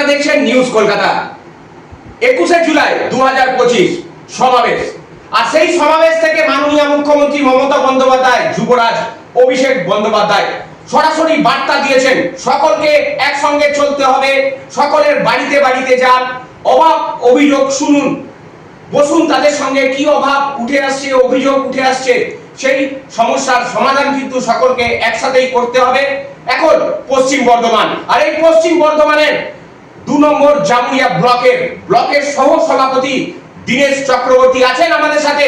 আপনারা দেখছেন নিউজ কলকাতা। একুশে জুলাই দু সমাবেশ। আর সেই সমাবেশ থেকে মাননীয় মুখ্যমন্ত্রী মমতা বন্দ্যোপাধ্যায়, যুবরাজ অভিষেক বন্দ্যোপাধ্যায় সরাসরি বার্তা দিয়েছেন, সকলকে একসঙ্গে চলতে হবে, সকলের বাড়িতে বাড়িতে যান, অভাব অভিযোগ শুনুন। বসুন তাদের সঙ্গে, কি অভাব? উঠে আসছে, অভিযোগ উঠে আসছে। সেই সমস্যার সমাধান কিন্তু সকলকে একসাথেই করতে হবে। এখন পশ্চিম বর্ধমান। আর এই পশ্চিম বর্ধমানের দু নম্বর জামুরিয়া ব্লকের ব্লকের দীনেশ চক্রবর্তী আছেন আমাদের সাথে।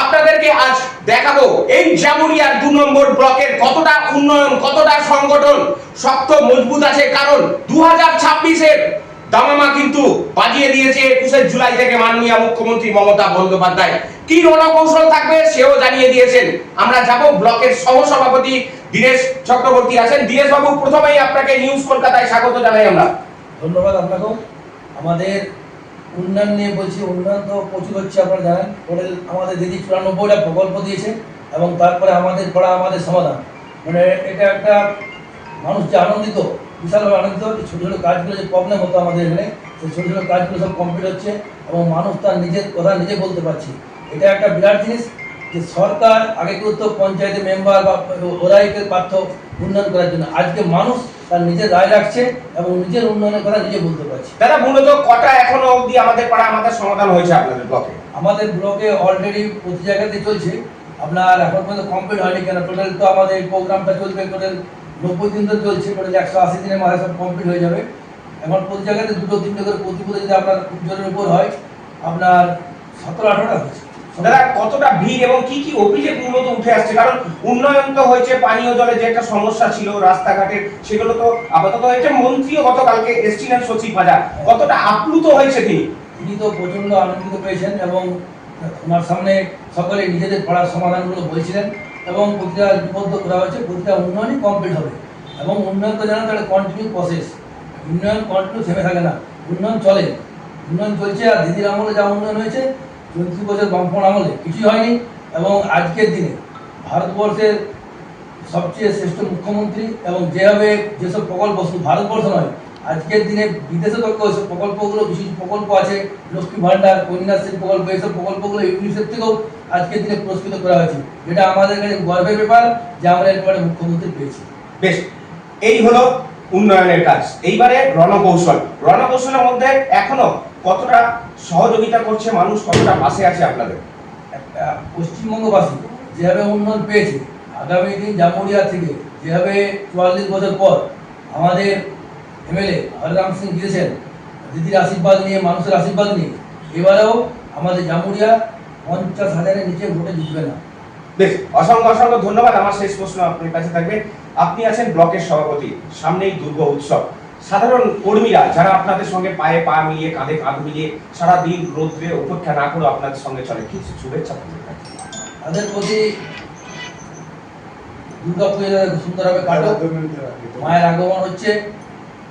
আপনাদেরকে আজ দেখাবো এই জামুরিয়ার নম্বর ব্লকের কতটা উন্নয়ন, কতটা সংগঠন শক্ত মজবুত আছে। কারণ দু হাজার ছাব্বিশের দামামা কিন্তু বাজিয়ে দিয়েছে একুশে জুলাই থেকে মাননীয় মুখ্যমন্ত্রী মমতা বন্দ্যোপাধ্যায়। কি রণকৌশল থাকবে সেও জানিয়ে দিয়েছেন। আমরা যাব ব্লকের সহ সভাপতি দীনেশ চক্রবর্তী আছেন। দীনেশ বাবু প্রথমেই আপনাকে নিউজ কলকাতায় স্বাগত জানাই আমরা। ধন্যবাদ আপনাকেও। আমাদের উন্নয়ন নিয়ে বলছি, উন্নয়ন তো প্রচুর হচ্ছে, আপনারা জানেন। ওদের আমাদের দিদি চুরানব্বইটা প্রকল্প দিয়েছে এবং তারপরে আমাদের পড়া আমাদের সমাধান। মানে এটা একটা মানুষ যে আনন্দিত, বিশালভাবে আনন্দিত ছোটো ছোটো কাজগুলো যে প্রবলেম হতো আমাদের এখানে, সেই ছোটো ছোটো কাজগুলো সব কমপ্লিট হচ্ছে এবং মানুষ তার নিজের কথা নিজে বলতে পারছে। এটা একটা বিরাট জিনিস। যে সরকার আগে করতো পঞ্চায়েতের মেম্বার বা ওরাই পারত উন্নয়ন করার জন্য। আজকে মানুষ তার নিজের রায় রাখছে এবং নিজের উন্নয়নের কথা নিজে বলতে পারছে। দাদা মূলত কটা এখনও অবধি আমাদের পাড়া আমাদের সমাধান হয়েছে আপনাদের ব্লকে আমাদের ব্লকে অলরেডি প্রতি জায়গাতে চলছে। আপনার এখন পর্যন্ত কমপ্লিট হয়নি কেন? টোটাল তো আমাদের প্রোগ্রামটা চলবে টোটাল নব্বই দিন তো চলছে। টোটাল একশো আশি দিনের মাথায় সব কমপ্লিট হয়ে যাবে। এখন প্রতি জায়গাতে দুটো তিনটে করে প্রতি বুথে যদি আপনার জনের উপর হয় আপনার সতেরো আঠারোটা হচ্ছে দাদা, কতটা ভিড় এবং কি কি অভিযোগ মূলত উঠে আসছে? কারণ উন্নয়ন তো হয়েছে, পানীয় জলের যে একটা সমস্যা ছিল, রাস্তাঘাটের, সেগুলো তো আপাতত হয়েছে। মন্ত্রীও গতকালকে এসছিলেন সচিব হাজার কতটা আপ্লুত হয়েছে তিনি? তিনি তো প্রচণ্ড আনন্দিত পেয়েছেন এবং ওনার সামনে সকলে নিজেদের পড়ার সমাধানগুলো বলছিলেন এবং প্রতিটা লিপিবদ্ধ করা হয়েছে, প্রতিটা উন্নয়নই কমপ্লিট হবে। এবং উন্নয়ন তো জানেন তাহলে কন্টিনিউ প্রসেস উন্নয়ন কন্টিনিউ থেমে থাকে না। উন্নয়ন চলে। উন্নয়ন চলছে আর দিদির আমলে যা উন্নয়ন হয়েছে চৌত্রিশ বছর বামফ্রন্ট আমলে কিছুই হয়নি এবং আজকের দিনে ভারতবর্ষের সবচেয়ে শ্রেষ্ঠ মুখ্যমন্ত্রী এবং যেভাবে যেসব প্রকল্প, শুধু ভারতবর্ষ নয়, আজকের দিনে বিদেশে তো প্রকল্পগুলো, বিশেষ প্রকল্প আছে, লক্ষ্মী ভান্ডার কন্যাশ্রী প্রকল্প, এইসব প্রকল্পগুলো ইউনিসেফ থেকেও আজকের দিনে পুরস্কৃত করা হয়েছে। যেটা আমাদের কাছে গর্বের ব্যাপার যে আমরা এরপরে মুখ্যমন্ত্রী পেয়েছি। বেশ, এই হলো উন্নয়নের কাজ। এইবারে রণকৌশল। রণকৌশলের মধ্যে এখনও কতটা সহযোগিতা করছে মানুষ কতটা পাশে আছে আপনাদের? একটা পশ্চিমবঙ্গবাসী যেভাবে উন্নয়ন পেয়েছে আগামী দিন জামুরিয়া থেকে যেভাবে চুয়াল্লিশ বছর পর আমাদের এমএলএ হরিরাম সিং গিয়েছেন দিদির আশীর্বাদ নিয়ে মানুষের আশীর্বাদ নিয়ে এবারেও আমাদের জামুরিয়া পঞ্চাশ হাজারের নিচে ভোটে জিতবে না। বেশ অসংখ্য অসংখ্য ধন্যবাদ। আমার শেষ প্রশ্ন আপনার কাছে থাকবে। আপনি আছেন ব্লকের সভাপতি সামনেই দুর্গ উৎসব। সাধারণ কর্মীরা যারা আপনাদের সঙ্গে পায়ে পা মিলিয়ে কাঁধে কাঁধ মিলিয়ে সারা দিন রোদ্রে অপেক্ষা না করে আপনাদের সঙ্গে চলে। কি শুভেচ্ছা তাদের প্রতি দুর্গা পুজো সুন্দরভাবে কাটুক। মায়ের আগমন হচ্ছে।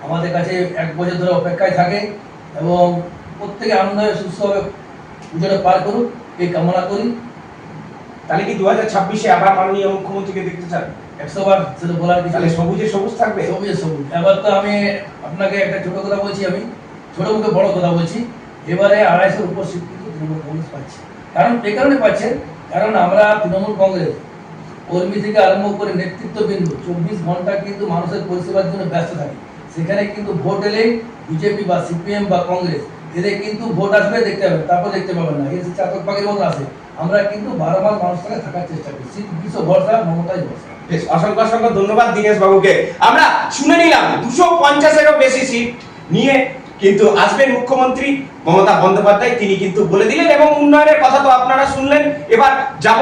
আমাদের কাছে এক বছর ধরে অপেক্ষায় থাকে এবং প্রত্যেকে আনন্দভাবে সুস্থভাবে পুজোটা পার করুক এই কামনা করি। তাহলে কি দু হাজার ছাব্বিশে আবার মাননীয় মুখ্যমন্ত্রীকে দেখতে চান? একশো বার সেটা বলার কিছু সবুজে সবুজ থাকবে? সবুজে সবুজ। এবার তো আমি আপনাকে একটা ছোট কথা বলছি আমি। ছোট মুখে বড় কথা বলছি। এবারে আড়াইশোর উপর স্বীকৃতি তৃণমূল কংগ্রেস পাচ্ছে। কারণ কারণে কারণ আমরা তৃণমূল কংগ্রেস কর্মী থেকে আরম্ভ করে নেতৃত্ববৃন্দ চব্বিশ ঘণ্টা কিন্তু মানুষের পরিষেবার জন্য ব্যস্ত থাকে। সেখানে কিন্তু ভোট এলেই বিজেপি বা সিপিএম বা কংগ্রেস এদের কিন্তু ভোট আসবে দেখতে পাবেন তারপর দেখতে পাবেন না। এসে চাতক পাখির মতো আসে আমরা কিন্তু বারো মাস মানুষ থাকার চেষ্টা করি শীত গ্রীষ্ম ভরসা মমতাই ভরসা। বেশ, অসংখ্য অসংখ্য ধন্যবাদ দীনেশ বাবুকে। আমরা শুনে নিলাম, দুশো পঞ্চাশেরও বেশি সিট নিয়ে কিন্তু আসবেন মুখ্যমন্ত্রী মমতা বন্দ্যোপাধ্যায়। তিনি কিন্তু বলে দিলেন এবং উন্নয়নের কথা তো আপনারা শুনলেন। এবার যাব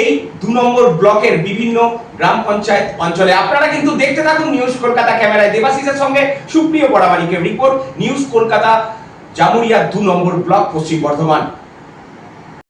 এই দু নম্বর ব্লকের বিভিন্ন গ্রাম পঞ্চায়েত অঞ্চলে। আপনারা কিন্তু দেখতে থাকুন নিউজ কলকাতা ক্যামেরায় দেবাশিসের সঙ্গে সুপ্রিয় বড়াবাড়িকে রিপোর্ট। নিউজ কলকাতা জামুরিয়া দু নম্বর ব্লক, পশ্চিম বর্ধমান।